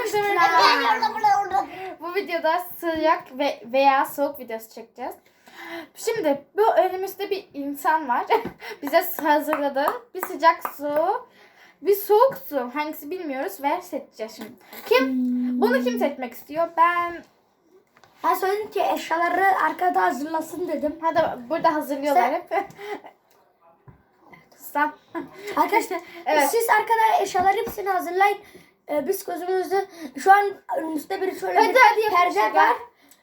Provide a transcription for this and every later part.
arkadaşlar. Bu videoda sıcak ve veya soğuk videosu çekeceğiz. Şimdi bu önümüzde bir insan var. Bize hazırladı. Bir sıcak su, bir soğuk su. Hangisi bilmiyoruz ve seçeceğiz şimdi. Kim? Bunu kim seçmek istiyor? Ben Ben söyledim ki eşyaları arkada hazırlasın dedim. hadi burada hazırlıyorlar hep. Sen. Arkadaşlar Evet. siz arkada eşyaları hepsini hazırlayın. Ee, biz gözümüzde şu an önümüzde bir şöyle Hadi, bir hadi perde var.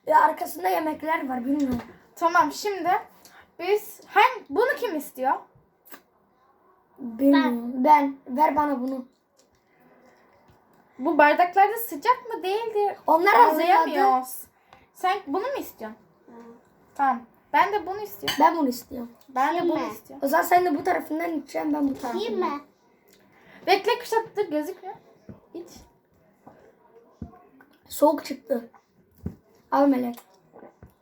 Ee, arkasında yemekler var bilmiyorum. Tamam şimdi biz hangi bunu kim istiyor? Bilmiyorum. Ben. Ver bana bunu. Bu bardaklarda sıcak mı değildi? Onlar hazırladı. Anlayamıyoruz. Sen bunu mu istiyorsun? Tamam. Ben de bunu istiyorum. Ben bunu istiyorum. Ben de bunu Şimdi. istiyorum. O zaman sen de bu tarafından içeceksin ben bu tarafından. Değil mi? Bekle kuşattı gözükmüyor. İç. Soğuk çıktı. Al melek.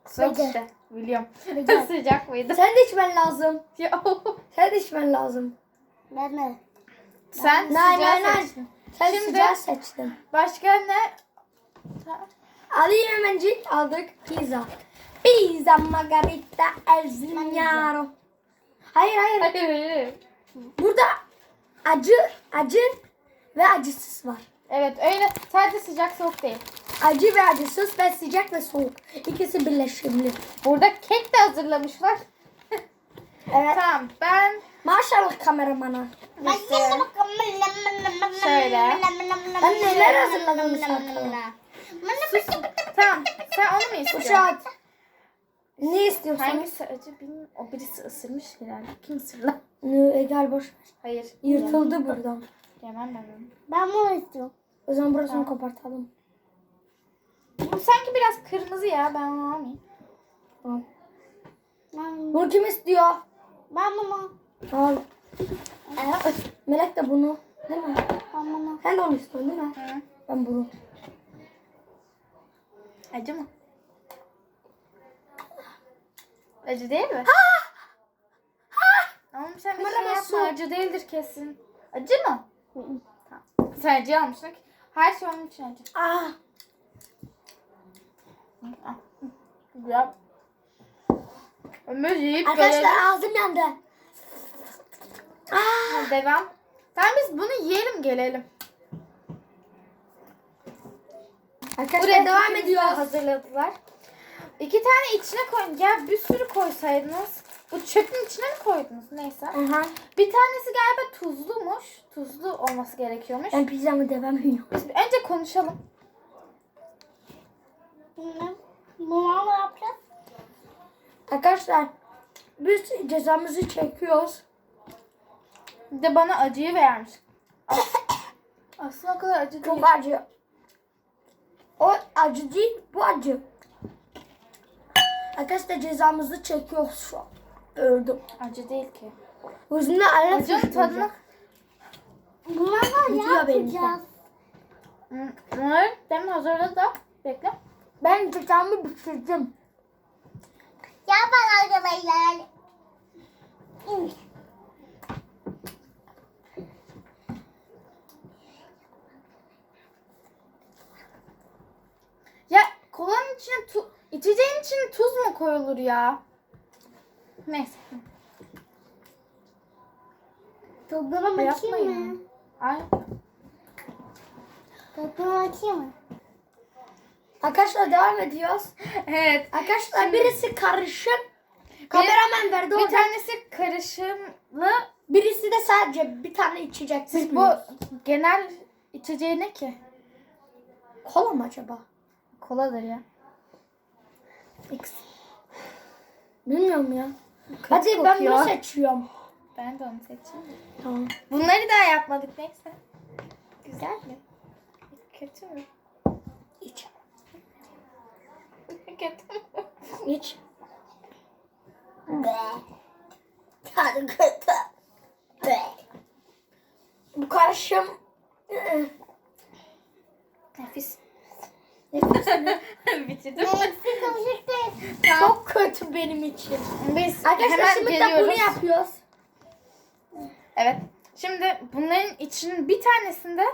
Soğuk işte. Biliyorum. Sıcak mıydı? Sen de içmen lazım. Sen de içmen lazım. Ben de. Sen Nay, sıcağı nay, seçtin. Sen Şimdi- sıcağı seçtin. Başka ne? Alayım hemencik. Aldık. Pizza. Pizza margarita el zignaro. Hayır hayır. Hayır hayır. Burada acı, acı ve acısız var. Evet öyle. Sadece sıcak soğuk değil. Acı ve acısız ve sıcak ve soğuk. İkisi birleşimli. Burada kek de hazırlamışlar. Evet. Tamam ben Maşallah kameramana. işte Şöyle. Ben neler hazırladım misafirlere? Tamam. Sen onu mu istiyorsun? Kuşat. Ne istiyorsan. Hangisi acı bilmiyorum. O birisi ısırmış herhalde. Kim ısırdı? Ne, Egal boş. ver. Hayır. Yırtıldı buradan. Yemem ben. Ben bunu istiyorum. O zaman burasını kopartalım. Bu sanki biraz kırmızı ya. Ben onu almayayım. Tamam. Ben, Bunu kim istiyor? ben bunu. Al. Melek de bunu. Değil mi? Ben bunu. Sen de onu istiyorsun değil mi? Hı. Ben bunu. Acı mı? Acı değil mi? Ama sen bir şey yapma. Acı değildir kesin. Acı mı? Tamam. Sen acı almışsın. Her şey onun için acı. Ah. Güzel. Ömür yiyip. Arkadaşlar ağzım yandı. Ah. Devam. Tamam biz bunu yiyelim gelelim. Arkadaşlar Buraya devam ediyoruz. Hazırladılar. İki tane içine koyun. Ya bir sürü koysaydınız. Bu çöpün içine mi koydunuz? Neyse. Aha. Bir tanesi galiba tuzlumuş. Tuzlu olması gerekiyormuş. Ben pizzamı devam ediyorum. Biz önce konuşalım. Bunu, bunu ne yapacağız? Arkadaşlar biz cezamızı çekiyoruz. Bir de bana acıyı vermiş. As- Aslında o kadar acı değil. Çok acı. O acı değil, bu acı. Arkadaşlar cezamızı çekiyoruz şu an. Öldüm. Acı değil ki. Acının fışkıracak. tadını... Bunlarla ne Bitiyor benimki. yapacağız? Bunları demin hazırladı da. Bekle. Ben cezamı bitirdim. Yapın arkadaşlar. Ya kolanın içine tu... içeceğin içine tuz mu koyulur ya? Neyse. Tadına bakayım mı? Ay. Tadına bakayım mı? Arkadaşlar devam ediyoruz. Evet. Arkadaşlar birisi karışık. Kameraman verdi Bir tanesi karışımlı. Birisi de sadece bir tane içecek. Siz bu genel içeceği ne ki? Kola mı acaba? Koladır ya. X. Bilmiyorum ya. Hadi ben kokuyor. bunu seçiyorum. Ben de onu seçeyim. Tamam. Bunları daha yapmadık neyse. Güzel mi? Kötü mü? İç. Kötü mü? İç. Tadı kötü. Bu karışım Nefis. Bitirdim. Karışık değil. çok kötü benim için. Biz Arkadaşlar hemen şimdi de geliyoruz. bunu yapıyoruz. Evet. Şimdi bunların içinin bir tanesinde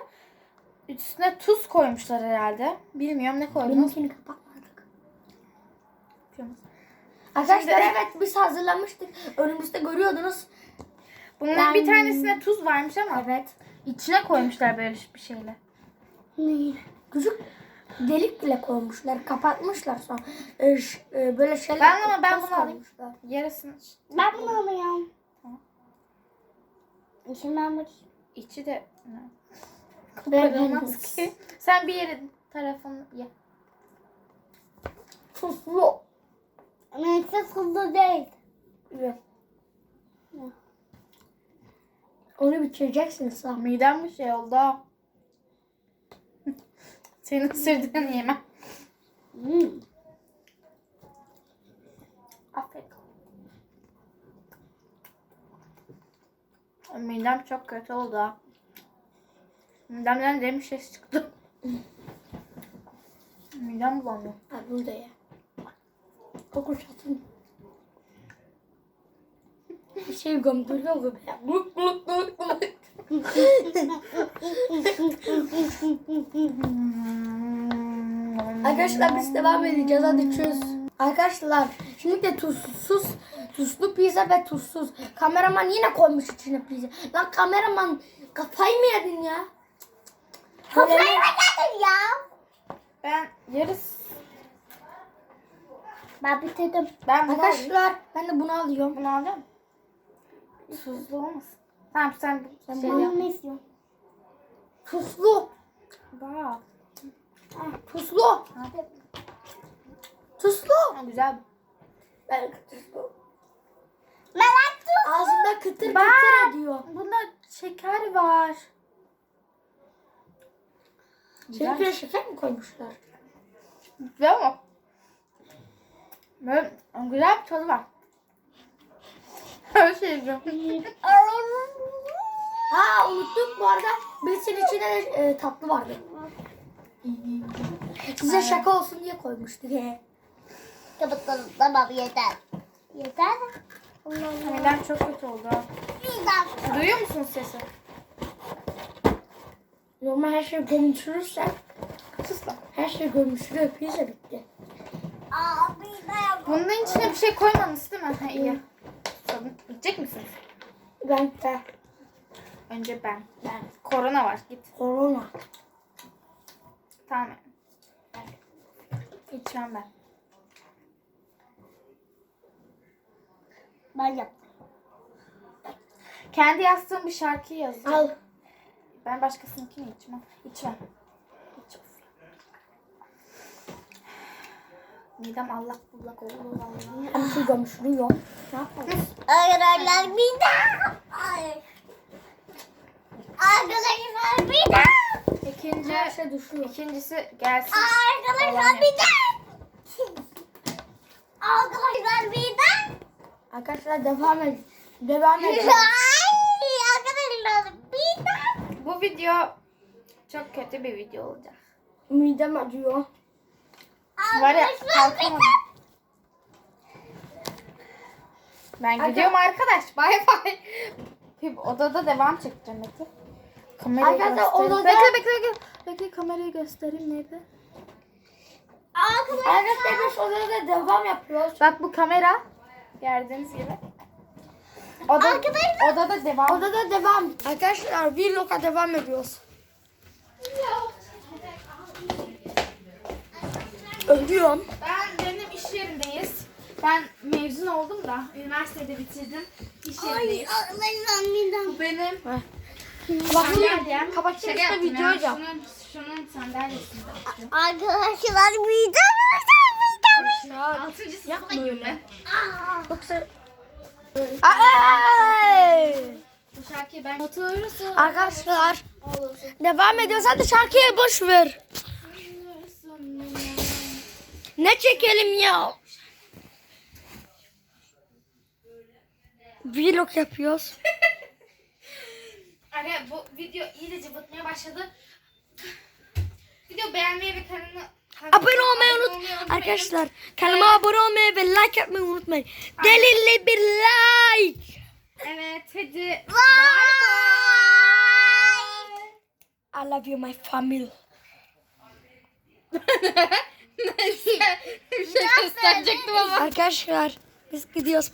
üstüne tuz koymuşlar herhalde. Bilmiyorum ne koydunuz. Benimkini kapatmadık. Arkadaşlar evet biz hazırlamıştık. Önümüzde görüyordunuz. Bunun Ben- bir tanesinde tuz varmış ama Evet. içine koymuşlar böyle bir şeyle. Ne? Küçük delik bile koymuşlar. Kapatmışlar sonra. Ee, ş- e, böyle şeyler. Ben ama ben bunu alayım. Yarısını Ben bunu alıyorum. Tamam. Şimdi ben bakayım. içi de Ben- kırılmaz ki. Sen bir yerin tarafını ye. Tuzlu. Neyse hızlı değil. Evet. Onu bitireceksin sen. Midem bir şey oldu. Senin ısırdığın yemem. Hmm. Aferin. Midem çok kötü oldu. Midemden demir ses çıktı. Midem bulanıyor. Ha burada ye. Kokuşatın. Bir şey gömdürüyor gibi. Gluk gluk gluk gluk. Arkadaşlar biz devam edeceğiz. Hadi çöz. Arkadaşlar şimdi de tuzsuz, tuzlu pizza ve tuzsuz. Kameraman yine koymuş içine pizza. Lan kameraman kafayı mı yedin ya? Kafayı mı yedin ya? Ben yarıs... Ben bitirdim. Ben bunu alayım. Arkadaşlar ben de bunu alıyorum. Bunu alacağım. Tuzlu olmasın. Tamam sen Ben şey bunu ne istiyorum? Tuzlu. Bak. Tuzlu. Tuzlu. Ha, güzel. Ben tuzlu. Merak tut. Ağzında kıtır Bak. kıtır ediyor. Bunda şeker var. Seninkine şeker mi koymuşlar? Güzel ama. Böyle güzel bir tadı var. Her şey güzel. Ha unuttuk bu arada birisinin içinde de e, tatlı vardı. Size şaka olsun diye koymuştuk. Kapatalım. Tamam yeter. Yeter. Allah Allah. Midem çok kötü oldu. Güzel. Duyuyor musunuz sesi? Normal her şey gömüşürürsen Sus lan. her şey gömüşürüyor. Pizza bitti. Daha. Bunun içine bir şey koymadınız değil mi? Ha, iyi. Sorun. Gidecek misiniz? Ben de Önce ben. Ben. Korona var. Git. korona. Tamam. İçmem ben. Ben yaptım. Kendi yazdığım bir şarkıyı yazacağım. Al. Ben başkasınınkini içmem. İçmem. İç. Midem allak bullak oldu vallahi. Her şey gömüşürüyor. Ne yapalım? Arkadaşlar. Ay. Arkadaşlar daha. İkinci, Her şey düşüyor. ikincisi gelsin. Arkadaşlar bir daha. Arkadaşlar bir daha. Arkadaşlar devam et. Devam et. Arkadaşlar bir daha. Bu video çok kötü bir video olacak. Midem acıyor. Var ya Arkadaşlar bir kalkamadım. Ben gidiyorum arkadaş. Bay bay. Odada devam çekeceğim bekle. Kamerayı Arkadaşlar, göstereyim. odada- Bekle bekle bekle. Bekle kamerayı göstereyim nerede? Arkadaşlar. Biz odada devam yapıyoruz. Bak bu kamera. Gördüğünüz gibi. Oda, Arkadaşlar- odada devam. Odada devam. Arkadaşlar vlog'a devam ediyoruz. Ölüyorum. Ben benim iş yerindeyiz. Ben mezun oldum da üniversitede bitirdim. İş Ay yerindeyiz. bir daha. Bu benim Bakın Şaka da yaptım video ya. hocam. Şunun, şunun sandalyesinde. Arkadaşlar bir daha. Bir daha. Altıncı sınıfa Yapma gidiyorum öyle. ben. Yoksa... Bu şarkıyı ben oturursun. Arkadaşlar devam ediyoruz. Hadi şarkıya boş ver. Ne çekelim ya? Vlog yapıyoruz. Aga bu video iyice cıvıtmaya başladı. Video beğenmeyi ve kanalı Abone olmayı unut. Arkadaşlar kanalıma abone olmayı ve like yapmayı unutmayın. Delili bir like. Evet hadi. Bye. I love you my family. Neyse bir şey gösterecektim ama. Arkadaşlar biz gidiyoruz.